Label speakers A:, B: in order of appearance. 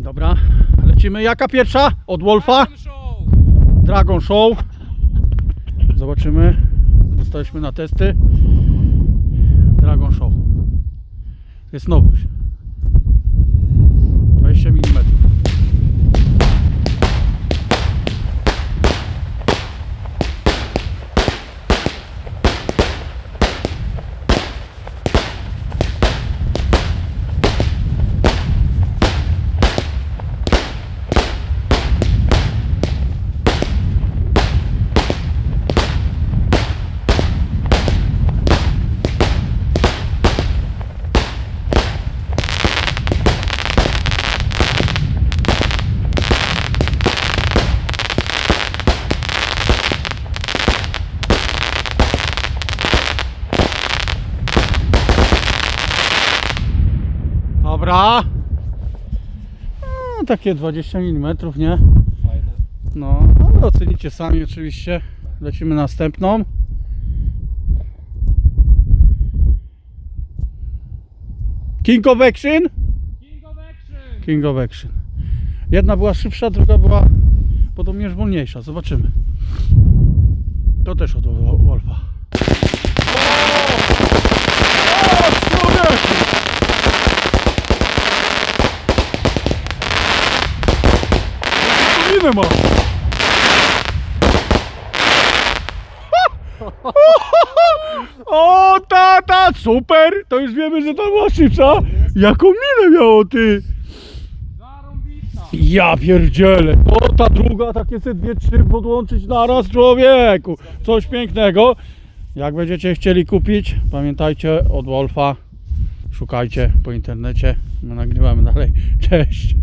A: Dobra, lecimy. Jaka pierwsza? Od Wolfa? Dragon Show. Zobaczymy. Dostaliśmy na testy. Dragon Show. Jest nowość. Dobra. No, takie 20 mm, nie?
B: Fajne.
A: No, ale ocenicie sami oczywiście. Lecimy następną. King of Action?
B: King of Action!
A: King of Action. Jedna była szybsza, druga była podobnież wolniejsza. Zobaczymy. To też od Wo- Wolfa. Inne ma. O, tata, super! To już wiemy, że była szybsza. Jaką minę miało, ty? Ja pierdzielę. O, ta druga, takie se dwie, trzy podłączyć naraz, człowieku. Coś pięknego. Jak będziecie chcieli kupić, pamiętajcie od Wolfa. Szukajcie po internecie. My nagrywamy dalej. Cześć.